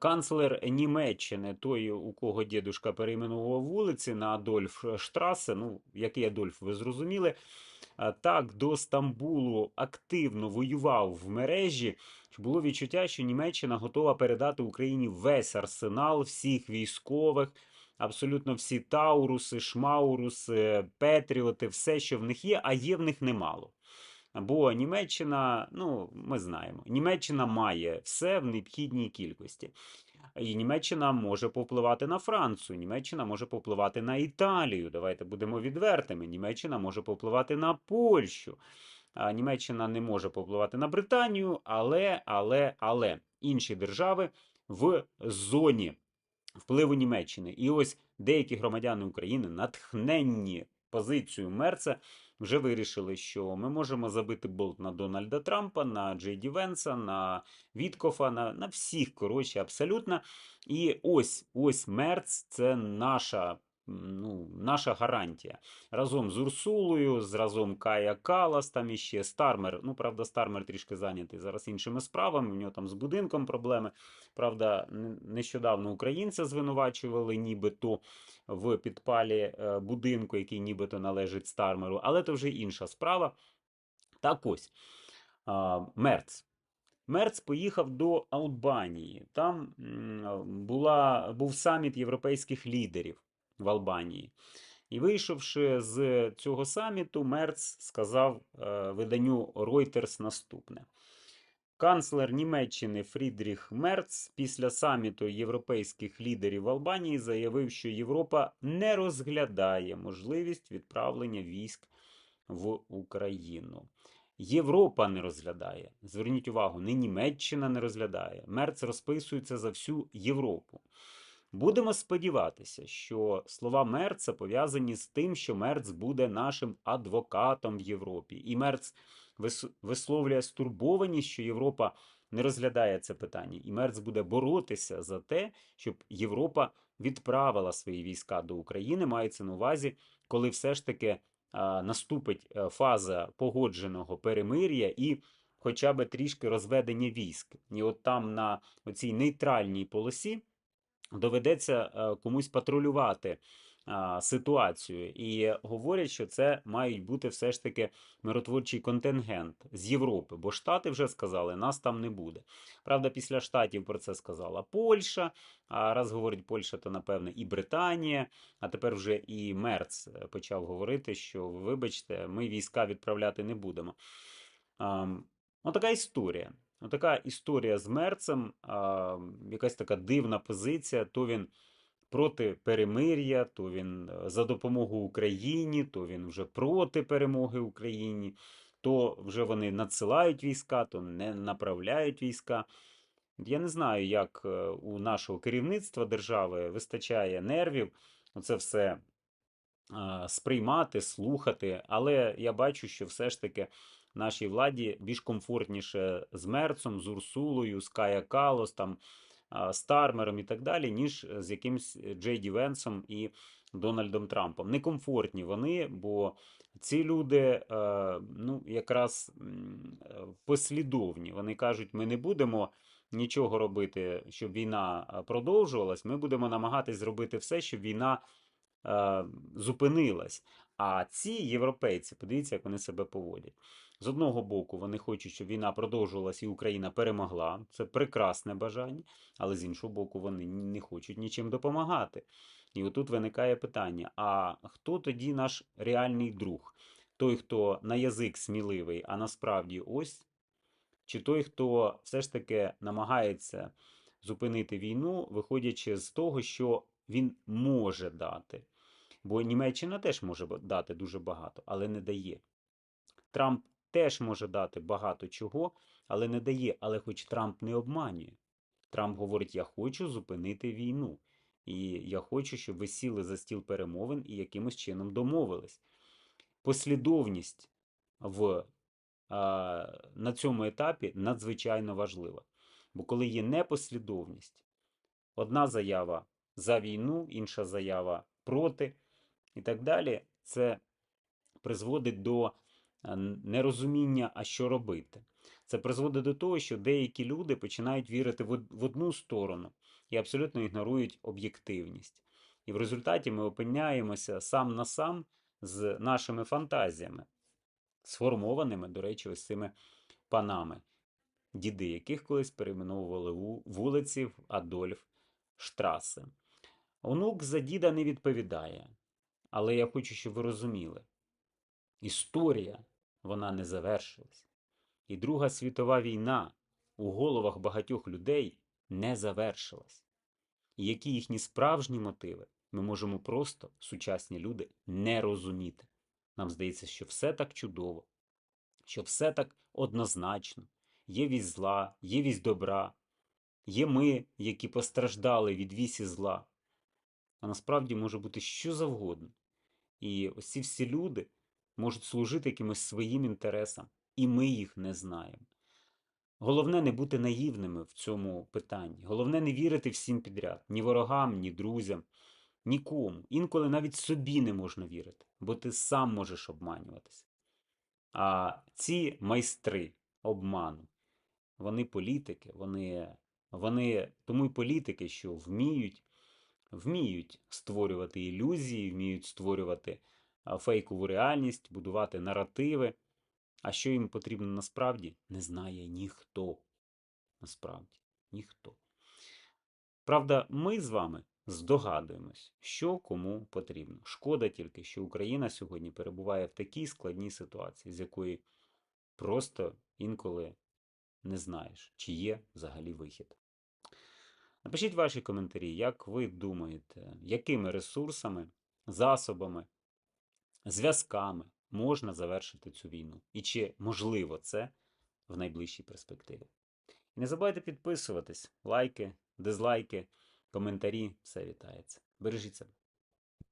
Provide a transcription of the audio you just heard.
Канцлер Німеччини, той, у кого дідушка перейменував вулиці на Адольф Штрасе, ну, який Адольф, ви зрозуміли, так до Стамбулу активно воював в мережі, було відчуття, що Німеччина готова передати Україні весь арсенал всіх військових, абсолютно всі Тауруси, Шмауруси, Петріоти, все, що в них є, а є в них немало. Бо Німеччина, ну, ми знаємо, Німеччина має все в необхідній кількості. І Німеччина може повпливати на Францію, Німеччина може повпливати на Італію. Давайте будемо відвертими. Німеччина може повпливати на Польщу. Німеччина не може повпливати на Британію, але, але, але інші держави в зоні впливу Німеччини. І ось деякі громадяни України, натхненні позицією Мерца, вже вирішили, що ми можемо забити болт на Дональда Трампа, на Джей Ді Венса, на Віткофа, на, на всіх, коротше, абсолютно. І ось ось Мерц це наша. Ну, наша гарантія. Разом з Урсулою, з разом Кая Калас, там іще Стармер. Ну, правда, Стармер трішки зайнятий зараз іншими справами. У нього там з будинком проблеми. Правда, нещодавно українця звинувачували, нібито в підпалі е, будинку, який нібито належить Стармеру, але це вже інша справа. Так ось, Мерц. Мерц поїхав до Албанії. Там була, був саміт європейських лідерів в Албанії. І вийшовши з цього саміту, Мерц сказав е, виданню Reuters наступне. Канцлер Німеччини Фрідріх Мерц після саміту європейських лідерів в Албанії заявив, що Європа не розглядає можливість відправлення військ в Україну. Європа не розглядає. Зверніть увагу, не Німеччина не розглядає. Мерц розписується за всю Європу. Будемо сподіватися, що слова Мерца пов'язані з тим, що Мерц буде нашим адвокатом в Європі. І Мерц вис- висловлює стурбованість, що Європа не розглядає це питання. І Мерц буде боротися за те, щоб Європа відправила свої війська до України. Мається на увазі, коли все ж таки наступить е, фаза погодженого перемир'я і хоча б трішки розведення військ. І от там на цій нейтральній полосі доведеться е, комусь патрулювати ситуацію. І говорять, що це мають бути все ж таки миротворчий контингент з Європи, бо Штати вже сказали, нас там не буде. Правда, після Штатів про це сказала Польща. А раз говорить Польща, то напевне і Британія. А тепер вже і Мерц е, почав говорити, що вибачте, ми війська відправляти не будемо. Отака історія. Отака історія з Мерцем, а, якась така дивна позиція. То він проти перемир'я, то він е, за допомогу Україні, то він вже проти перемоги Україні, то вже вони надсилають війська, то не направляють війська. Я не знаю, як е, у нашого керівництва держави вистачає нервів оце все сприймати, слухати, але я бачу, що все ж таки нашій владі більш комфортніше з Мерцом, з Урсулою, з Кая Калос, там, а, з Тармером і так далі, ніж з якимсь Джей Ді Венсом і Дональдом Трампом. Некомфортні вони, бо ці люди е, ну, якраз е, послідовні. Вони кажуть, ми не будемо нічого робити, щоб війна е, продовжувалась. Ми будемо намагатись зробити все, щоб війна е, зупинилась. А ці європейці, подивіться, як вони себе поводять. З одного боку, вони хочуть, щоб війна продовжувалась і Україна перемогла. Це прекрасне бажання, але з іншого боку, вони не хочуть нічим допомагати. І отут виникає питання: а хто тоді наш реальний друг? Той, хто на язик сміливий, а насправді ось, чи той, хто все ж таки намагається зупинити війну, виходячи з того, що він може дати. Бо Німеччина теж може дати дуже багато, але не дає. Трамп теж може дати багато чого, але не дає. Але хоч Трамп не обманює. Трамп говорить: я хочу зупинити війну. І я хочу, щоб ви сіли за стіл перемовин і якимось чином домовились. Послідовність в, а, на цьому етапі надзвичайно важлива. Бо коли є непослідовність, одна заява за війну, інша заява проти і так далі, це призводить до нерозуміння, а що робити. Це призводить до того, що деякі люди починають вірити в одну сторону і абсолютно ігнорують об'єктивність. І в результаті ми опиняємося сам на сам з нашими фантазіями, сформованими, до речі, ось цими панами, діди яких колись перейменовували вулиці в Адольф Штраси. Онук за діда не відповідає, але я хочу, щоб ви розуміли: історія вона не завершилась. І Друга світова війна у головах багатьох людей не завершилась. І які їхні справжні мотиви, ми можемо просто, сучасні люди, не розуміти. Нам здається, що все так чудово, що все так однозначно. Є вісь зла, є вісь добра, є ми, які постраждали від вісі зла. А насправді може бути що завгодно. І ось ці всі люди можуть служити якимось своїм інтересам, і ми їх не знаємо. Головне не бути наївними в цьому питанні. Головне не вірити всім підряд, ні ворогам, ні друзям, нікому. Інколи навіть собі не можна вірити, бо ти сам можеш обманюватися. А ці майстри обману, вони політики, вони, вони тому й політики, що вміють, вміють створювати ілюзії, вміють створювати фейкову реальність, будувати наративи. А що їм потрібно насправді, не знає ніхто. Насправді, ніхто. Правда, ми з вами здогадуємось, що кому потрібно. Шкода тільки, що Україна сьогодні перебуває в такій складній ситуації, з якої просто інколи не знаєш, чи є взагалі вихід. Напишіть ваші коментарі, як ви думаєте, якими ресурсами, засобами, зв'язками можна завершити цю війну? І чи можливо це в найближчій перспективі? І не забувайте підписуватись, лайки, дизлайки, коментарі, все вітається. Бережіть себе.